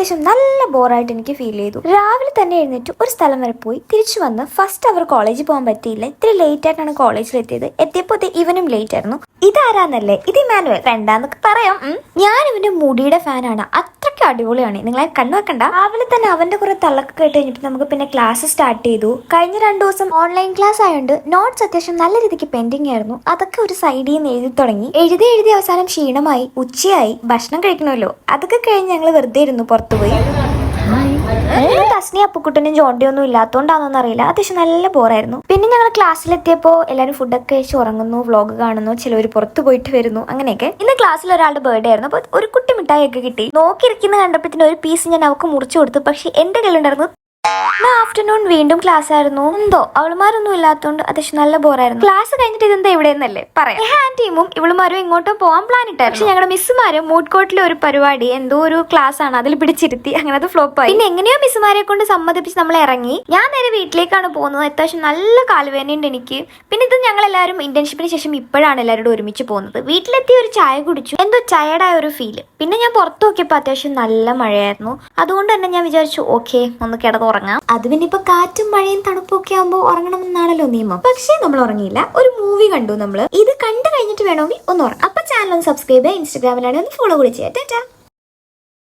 അത്യാവശ്യം നല്ല ബോറായിട്ട് എനിക്ക് ഫീൽ ചെയ്തു. രാവിലെ തന്നെ എഴുന്നേറ്റ് ഒരു സ്ഥലം വരെ പോയി. തിരിച്ചു വന്ന് ഫസ്റ്റ് അവർ കോളേജിൽ പോകാൻ പറ്റിയില്ല. ഇത്ര ലേറ്റ് ആയിട്ടാണ് കോളേജിൽ എത്തിയത്. എത്തിയപ്പോൾ ഇവനും ലേറ്റ് ആയിരുന്നു. ഇതാരാന്നല്ലേ? ഇത് ഇമാനുവൽ രണ്ടാന്നൊക്കെ പറയാം. ഞാൻ ഇവന്റെ മുടിയുടെ ഫാനാണ് അത്രയ്ക്ക് അടിപൊളിയാണ്. നിങ്ങളെ കണ്ണു വെക്കണ്ട രാവിലെ തന്നെ അവന്റെ കുറെ തള്ളക്ക് കേട്ട് കഴിഞ്ഞിട്ട് നമുക്ക് പിന്നെ ക്ലാസ് സ്റ്റാർട്ട് ചെയ്തു. കഴിഞ്ഞ രണ്ടു ദിവസം ഓൺലൈൻ ക്ലാസ് ആയതുകൊണ്ട് നോട്ട്സ് അത്യാവശ്യം നല്ല രീതിക്ക് പെൻഡിങ് ആയിരുന്നു. അതൊക്കെ ഒരു സൈഡിൽ നിന്ന് എഴുതി തുടങ്ങി. എഴുതി എഴുതി അവസാനം ക്ഷീണമായി ഉച്ചയായി ഭക്ഷണം കഴിക്കണമല്ലോ. അതൊക്കെ കഴിഞ്ഞ് ഞങ്ങൾ വെറുതെ ഇരുന്നു പുറത്തുപോയി തസ്നി അപ്പുക്കുട്ടനും ജോണ്ടിയൊന്നും ഇല്ലാത്തോണ്ടാണെന്ന് അറിയില്ല. അത്യാവശ്യം നല്ല ബോറായിരുന്നു. പിന്നെ ഞങ്ങൾ ക്ലാസ്സിലെത്തിയപ്പോൾ എല്ലാവരും ഫുഡൊക്കെ കഴിച്ച് ഉറങ്ങുന്നു വ്ളോഗ് കാണുന്നു ചിലവർ പുറത്ത് പോയിട്ട് വരുന്നു അങ്ങനെയൊക്കെ. ഇന്ന് ക്ലാസ്സിൽ ഒരാളുടെ ബർത്ത്ഡേ ആയിരുന്നു. അപ്പോൾ ഒരു കുട്ടി മിഠായി ഒക്കെ കിട്ടി. നോക്കിയിരിക്കുന്ന കണ്ടപ്പോഴത്തേന് ഒരു പീസ് ഞാൻ അവൾക്ക് മുറിച്ചു കൊടുത്തു. പക്ഷെ എന്റെ കയ്യിലുണ്ടായിരുന്നു ആഫ്റ്റർനൂൺ വീണ്ടും ക്ലാസ് ആയിരുന്നു. എന്തോ? അവളുമാരൊന്നും ഇല്ലാത്തതുകൊണ്ട് അത്യാവശ്യം നല്ല ബോറായിരുന്നു ക്ലാസ് കഴിഞ്ഞിട്ട് ഇതെന്താ ഇവിടെ നിന്നല്ലേ പറയാം ഞാൻ ടീമും ഇവളുമാരും ഇങ്ങോട്ടും പോകാൻ പ്ലാൻ ഇട്ടായിരുന്നു. പക്ഷെ ഞങ്ങളുടെ മിസ്സുമാരും മൂട്ട്കോട്ടിലെ ഒരു പരിപാടി എന്തോ ഒരു ക്ലാസ് ആണ്. അതിൽ പിടിച്ചിരുത്തി അങ്ങനെ അത് ഫ്ലോപ്പ് ആയി. പിന്നെ എങ്ങനെയോ മിസ്സുമാരെ കൊണ്ട് സമ്മതിപ്പിച്ച് നമ്മൾ ഇറങ്ങി. ഞാൻ നേരെ വീട്ടിലേക്കാണ് പോകുന്നത്. അത്യാവശ്യം നല്ല കാലുവേനയുണ്ട് എനിക്ക്. പിന്നെ ഇത് ഞങ്ങൾ എല്ലാവരും ഇന്റേൺഷിപ്പിന് ശേഷം ഇപ്പോഴാണ് എല്ലാവരോടും ഒരുമിച്ച് പോകുന്നത്. വീട്ടിലെത്തി ഒരു ചായ കുടിച്ചു. എന്തോ ടയർഡായ ഒരു ഫീൽ പിന്നെ ഞാൻ പുറത്തു നോക്കിയപ്പോൾ അത്യാവശ്യം നല്ല മഴയായിരുന്നു. അതുകൊണ്ട് തന്നെ ഞാൻ വിചാരിച്ചു ഓക്കെ ഒന്ന് കിടന്ന് ഉറങ്ങാം അത് പിന്നെ ഇപ്പൊ കാറ്റും മഴയും തണുപ്പൊക്കെ ആകുമ്പോൾ ഉറങ്ങണമെന്നാണല്ലോ നിയമം. പക്ഷേ നമ്മൾ ഉറങ്ങിയില്ല. ഒരു മൂവി കണ്ടു നമ്മൾ ഇത് കണ്ടു കഴിഞ്ഞിട്ട് വേണമെങ്കിൽ ഒന്ന് ഉറങ്ങാം. അപ്പൊ ചാനൽ ഒന്ന് സബ്സ്ക്രൈബ് ചെയ്യുക ഇൻസ്റ്റാഗ്രാമിലാണെങ്കിൽ ഒന്ന് ഫോളോ കൂടി ചെയ്യാം ടാറ്റാ.